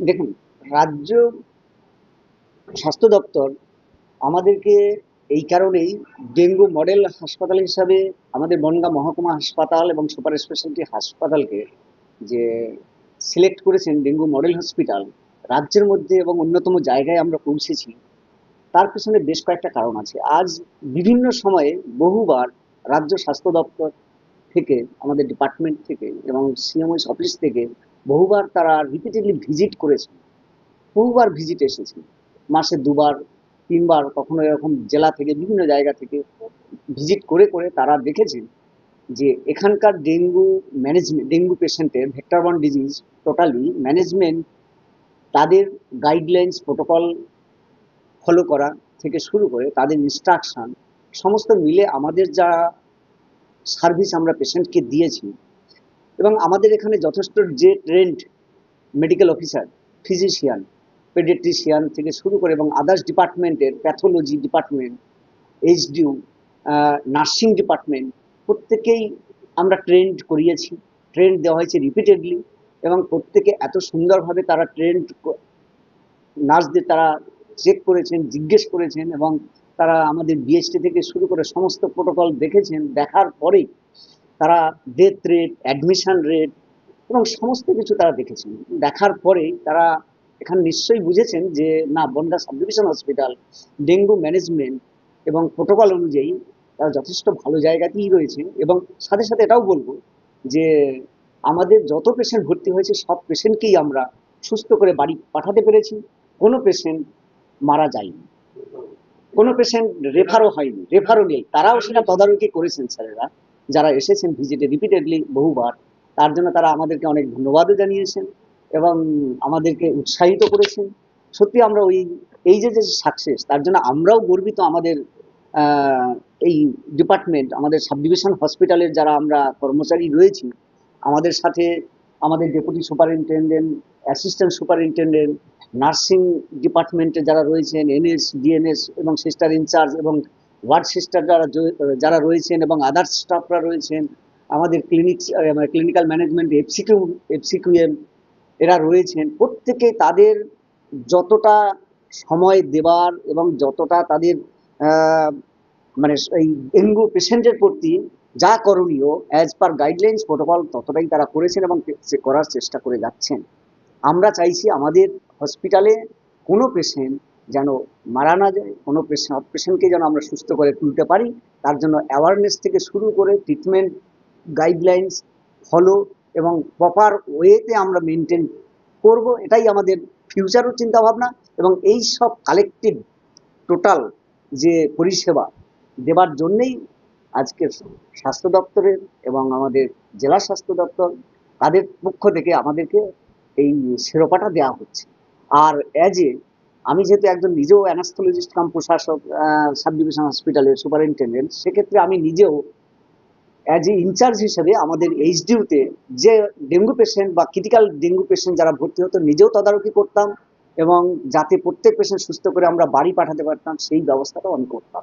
দেখুন, রাজ্য স্বাস্থ্য দপ্তর আমাদেরকে এই কারণেই ডেঙ্গু মডেল হাসপাতাল হিসাবে আমাদের বনগাঁ মহকুমা হাসপাতাল এবং সুপার স্পেশালিটি হাসপাতালকে যে সিলেক্ট করেছেন ডেঙ্গু মডেল হসপিটাল, রাজ্যের মধ্যে এবং অন্যতম জায়গায় আমরা পৌঁছেছি, তার পেছনে বেশ কয়েকটা কারণ আছে। আজ বিভিন্ন সময়ে বহুবার রাজ্য স্বাস্থ্য দপ্তর থেকে, আমাদের ডিপার্টমেন্ট থেকে এবং সিএমওএস অফিস থেকে বহুবার তারা রিপিটেডলি ভিজিট করেছেন বহুবার ভিজিট এসেছে মাসে দুবার, তিনবার, কখনো এরকম জেলা থেকে, বিভিন্ন জায়গা থেকে ভিজিট করে করে তারা দেখেছেন যে এখানকার ডেঙ্গু ম্যানেজমেন্ট ডেঙ্গু পেশেন্টের vector borne disease totally management তাদের গাইডলাইন্স প্রোটোকল ফলো করা থেকে শুরু করে তাদের ইনস্ট্রাকশন সমস্ত মিলে আমাদের যা সার্ভিস আমরা পেশেন্টকে দিয়েছি এবং আমাদের এখানে যথেষ্ট যে trained medical officer physician paediatrician থেকে শুরু করে এবং আদার্স ডিপার্টমেন্টের pathology department HDU nursing department প্রত্যেকেই আমরা ট্রেন্ড করিয়েছি। ট্রেন্ড দেওয়া হয়েছে রিপিটেডলি এবং প্রত্যেকে এত সুন্দরভাবে তারা ট্রেন্ড নার্সদের তারা চেক করেছেন, জিজ্ঞেস করেছেন এবং তারা আমাদের বিএসটি থেকে শুরু করে সমস্ত প্রোটোকল দেখেছেন, দেখার পরেই তারা ডেথ রেট অ্যাডমিশন রেট এবং সমস্ত কিছু তারা দেখেছেন। দেখার পরেই তারা এখানে নিশ্চয়ই বুঝেছেন যে, না, Bangaon subdivision hospital dengue management এবং প্রোটোকল অনুযায়ী তারা যথেষ্ট ভালো জায়গাতেই রয়েছে এবং সাথে সাথে এটাও বলব যে, আমাদের যত পেশেন্ট ভর্তি হয়েছে, সব পেশেন্টকেই আমরা সুস্থ করে বাড়ি পাঠাতে পেরেছি। কোনো পেশেন্ট মারা যায়নি। কোনো পেশেন্ট রেফারও হয়নি। রেফারও নেই। তারাও সেটা তদারকি করেছেন স্যারেরা। যারা এসেছেন ভিজিটে রিপিটেডলি বহুবার, তার জন্য তারা আমাদেরকে অনেক ধন্যবাদও জানিয়েছেন এবং আমাদেরকে উৎসাহিত করেছেন। সত্যি আমরা ওই, এই যে যে সাকসেস তার জন্য আমরাও গর্বিত আমাদের এই ডিপার্টমেন্ট আমাদের সাব ডিভিশন হসপিটালের যারা আমরা কর্মচারী রয়েছি, আমাদের সাথে আমাদের deputy superintendent assistant superintendent nursing ডিপার্টমেন্টে যারা রয়েছেন এনএস ডিএনএস এবং সিস্টার ইনচার্জ এবং ওয়ার্ড সিস্টার যারা যারা রয়েছেন এবং আদার্স স্টাফরা রয়েছেন, আমাদের clinic clinical management FCQ FCQM এরা রয়েছেন, প্রত্যেকে তাদের যতটা সময় দেবার এবং যতটা তাদের মানে এই ডেঙ্গু পেশেন্টের প্রতি যা করণীয় অ্যাজ পার গাইডলাইন্স প্রোটোকল ততটাই তারা করেছেন এবং করার চেষ্টা করে যাচ্ছেন। আমরা চাইছি আমাদের হসপিটালে কোনো পেশেন্ট যেন মারা না যায়, কোনো পেশেন্ট পেশেন্টকে যেন আমরা সুস্থ করে তুলতে পারি। তার জন্য অ্যাওয়ারনেস থেকে শুরু করে ট্রিটমেন্ট গাইডলাইন্স ফলো এবং প্রপার ওয়েতে আমরা মেনটেন করব, এটাই আমাদের ফিউচারও চিন্তাভাবনা এবং এই সব কালেকটিভ টোটাল যে পরিষেবা দেবার জন্যেই আজকের স্বাস্থ্য দপ্তরের এবং আমাদের জেলা স্বাস্থ্য দপ্তর তাদের পক্ষ থেকে আমাদেরকে এই শিরোপাটা দেওয়া হচ্ছে। আর অ্যাজ এ আমি যেহেতু একজন নিজেও অ্যানাস্থোলজিস্ট কাম প্রশাসক সাব ডিভিশন হসপিটালের সুপারিনটেন্ডেন্ট, সেক্ষেত্রে আমি নিজেও অ্যাজ এ ইনচার্জ হিসেবে আমাদের এইচডিউতে যে ডেঙ্গু পেশেন্ট বা ক্রিটিক্যাল ডেঙ্গু পেশেন্ট যারা ভর্তি হতো, নিজেও তদারকি করতাম এবং যাতে প্রত্যেক পেশেন্ট সুস্থ করে আমরা বাড়ি পাঠাতে পারতাম, সেই ব্যবস্থাটাও আমি করতাম।